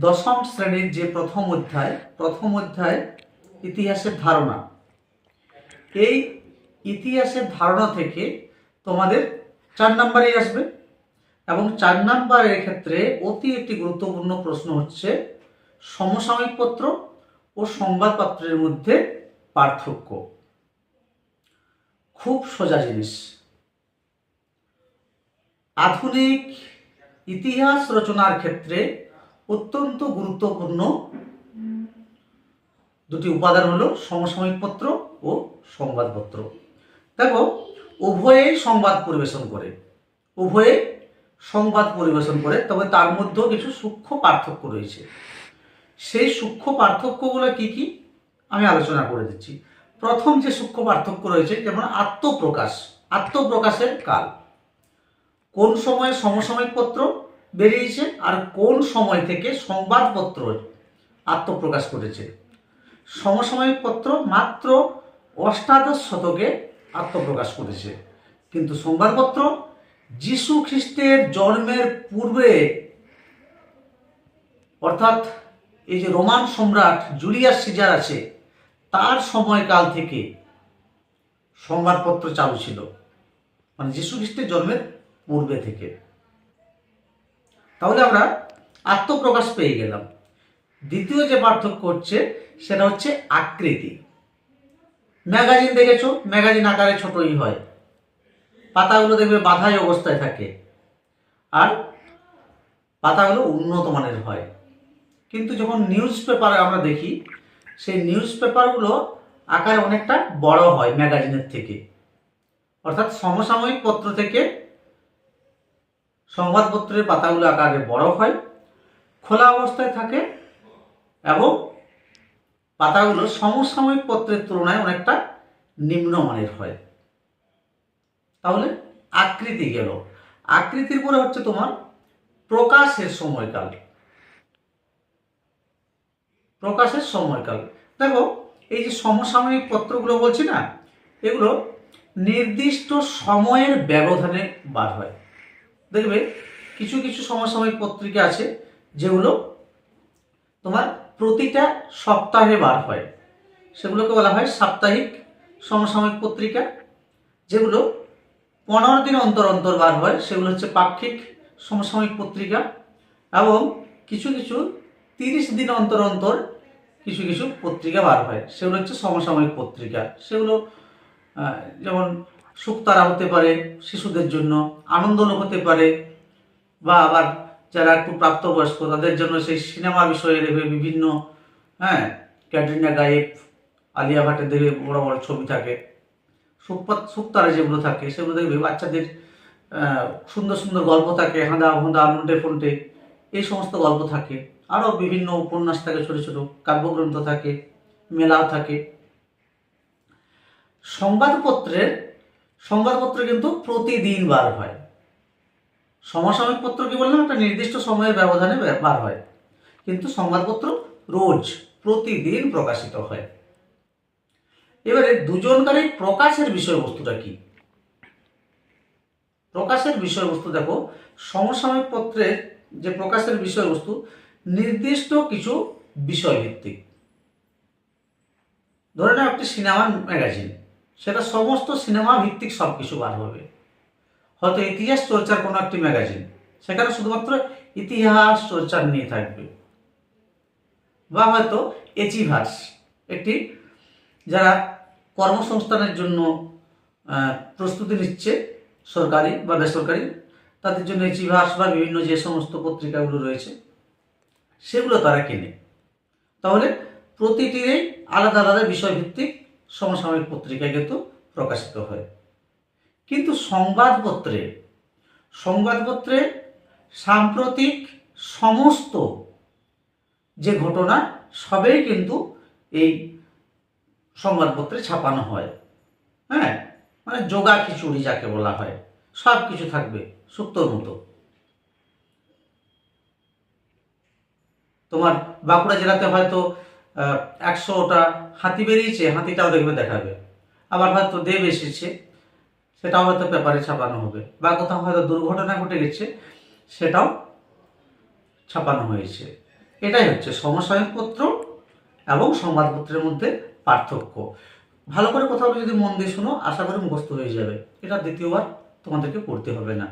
দশম শ্রেণির যে প্রথম অধ্যায় প্রথম অধ্যায় ইতিহাসের ধারণা। এই ইতিহাসের ধারণা থেকে তোমাদের চার নাম্বারেই আসবে এবং চার নাম্বারের ক্ষেত্রে অতি একটি গুরুত্বপূর্ণ প্রশ্ন হচ্ছে, সমসাময়িক পত্র ও সংবাদপত্রের মধ্যে পার্থক্য। খুব সোজা জিনিস। আধুনিক ইতিহাস রচনার ক্ষেত্রে অত্যন্ত গুরুত্বপূর্ণ। দুটি উপাদান হলো সমসাময়িক পত্র ও সংবাদপত্র। দেখো, উভয়ে সংবাদ পরিবেশন করে। উভয়ে সংবাদ পরিবেশন করে, তবে তার মধ্যেও কিছু সূক্ষ্ম পার্থক্য রয়েছে। সেই সূক্ষ্ম পার্থক্যগুলো কি কি? আমি আলোচনা করে দিচ্ছি। প্রথম যে সূক্ষ্ম পার্থক্য রয়েছে, যেমন আত্মপ্রকাশ। আত্মপ্রকাশের কাল। কোন সময়ে সমসাময়িক পত্র? বেরিয়েছে আর কোন সময় থেকে সংবাদপত্র আত্মপ্রকাশ করেছে? সমসাময়িক পত্র মাত্র অষ্টাদশ শতকে আত্মপ্রকাশ করেছে। কিন্তু সংবাদপত্র যিশু খ্রিস্টের জন্মের পূর্বে, অর্থাৎ এই যে রোমান সম্রাট জুলিয়াস সিজার আছে, তার সময়কাল থেকে সংবাদপত্র চালু ছিল। মানে যিশু খ্রিস্টের জন্মের পূর্বে থেকে। তাহলে আমরা আত্মপ্রকাশ পেয়ে গেলাম। দ্বিতীয় যে পার্থক্য হচ্ছে, সেটা হচ্ছে আকৃতি। ম্যাগাজিন দেখেছ? ম্যাগাজিন আকারে ছোটই হয়। পাতাগুলো দেখবে বাধাই অবস্থায় থাকে। আর পাতাগুলো উন্নত মানের হয়। কিন্তু যখন নিউজ পেপার আমরা দেখি, সেই নিউজ পেপারগুলো আকারে অনেকটা বড় হয় ম্যাগাজিনের থেকে। অর্থাৎ সমসাময়িক পত্র থেকে সংবাদপত্রের পাতাগুলো আকারে বড় হয়, খোলা অবস্থায় থাকে এবং পাতাগুলো সমসাময়িক পত্রের তুলনায় অনেকটা নিম্নমানের হয়। তাহলে আকৃতি গেল। আকৃতির পরে হচ্ছে তোমার প্রকাশের সময়কাল। প্রকাশের সময়কাল। দেখো, এই যে সমসাময়িক পত্রগুলো বলছি না, এগুলো নির্দিষ্ট সময়ের ব্যবধানে বার হয়। দেখবে কিছু কিছু সমসাময়িক পত্রিকা আছে যেগুলো তোমার প্রতিটা সপ্তাহে বার হয়। সেগুলোকে বলা হয় সাপ্তাহিক সমসাময়িক পত্রিকা, যেগুলো পনেরো দিন অন্তর অন্তর বার হয়। সেগুলো হচ্ছে পাক্ষিক সমসাময়িক পত্রিকা এবং কিছু কিছু তিরিশ দিন অন্তর অন্তর কিছু কিছু পত্রিকা বার হয়। সেগুলো হচ্ছে সমসাময়িক পত্রিকা। সেগুলো যেমন শুকতারা হতে পারে, শিশুদের জন্য আনন্দলোক হতে পারে, বা আবার যারা একটু প্রাপ্তবয়স্ক, তাদের জন্য সেই সিনেমা বিষয়ে দেখবে বিভিন্ন হ্যাঁ ক্যাটরিনা গায়েব, আলিয়া ভাটের দেখবে বড় বড় ছবি থাকে। সুপাত সুক্তারা যেগুলো থাকে, সেগুলো দেখবে বাচ্চাদের সুন্দর সুন্দর গল্প থাকে, হাঁদা হোঁদা নন্টে ফন্টে এই সমস্ত গল্প থাকে। আরও বিভিন্ন উপন্যাস থাকে, ছোট ছোট কাব্যগ্রন্থ থাকে, মেলাও থাকে। সংবাদপত্রের সংবাদপত্র কিন্তু প্রতিদিন বার হয়। সমসাময়িক পত্র কি বললাম? একটা নির্দিষ্ট সময়ের ব্যবধানে বার হয়। কিন্তু সংবাদপত্র রোজ, প্রতিদিন প্রকাশিত হয়। এবারে দুজনকারই প্রকাশের বিষয়বস্তুটা কি? প্রকাশের বিষয়বস্তু দেখো, সমসাময়িক পত্রের যে প্রকাশের বিষয়বস্তু, নির্দিষ্ট কিছু বিষয়ভিত্তিক। ধরে নাও একটি সিনেমার ম্যাগাজিন। সেটা সমস্ত সিনেমা ভিত্তিক সব কিছু বার হবে। হয়তো ইতিহাস চর্চার কোনো একটি ম্যাগাজিন সেখানে শুধুমাত্র ইতিহাস চর্চার নিয়ে থাকবে। বা হয়তো এচিভার্স একটি যারা কর্মসংস্থানের জন্য প্রস্তুতি নিচ্ছে সরকারি বা বেসরকারি, তাদের জন্য এচিভার্স বা বিভিন্ন যে সমস্ত পত্রিকাগুলো রয়েছে, সেগুলো তারা কেনে। তাহলে প্রতিটিরই আলাদা আলাদা বিষয়ভিত্তিক সমসাময়িক পত্রিকায় কিন্তু প্রকাশিত হয়। কিন্তু সংবাদপত্রে সংবাদপত্রে সাম্প্রতিক সমস্ত যে ঘটনা, সবেই কিন্তু এই সংবাদপত্রে ছাপানো হয়। হ্যাঁ? মানে যোগা খিচুড়ি যাকে বলা হয়। সব কিছু থাকবে সুক্তর মতো। তোমার বাঁকুড়া জেলাতে হয়তো একশোটা হাতি বেরিয়েছে, হাতিটাও দেখবে, দেখাবে। আবার হয়তো দেব এসেছে, সেটাও হয়তো পেপারে ছাপানো হবে। বা কোথাও হয়তো দুর্ঘটনা ঘটে গেছে, সেটাও ছাপানো হয়েছে। এটাই হচ্ছে সমসাময়িক পত্র এবং সংবাদপত্রের মধ্যে পার্থক্য। ভালো করে কোথাও যদি মন দিয়ে শুনো, আশা করি মুখস্থ হয়ে যাবে। এটা দ্বিতীয়বার তোমাদেরকে পড়তে হবে না।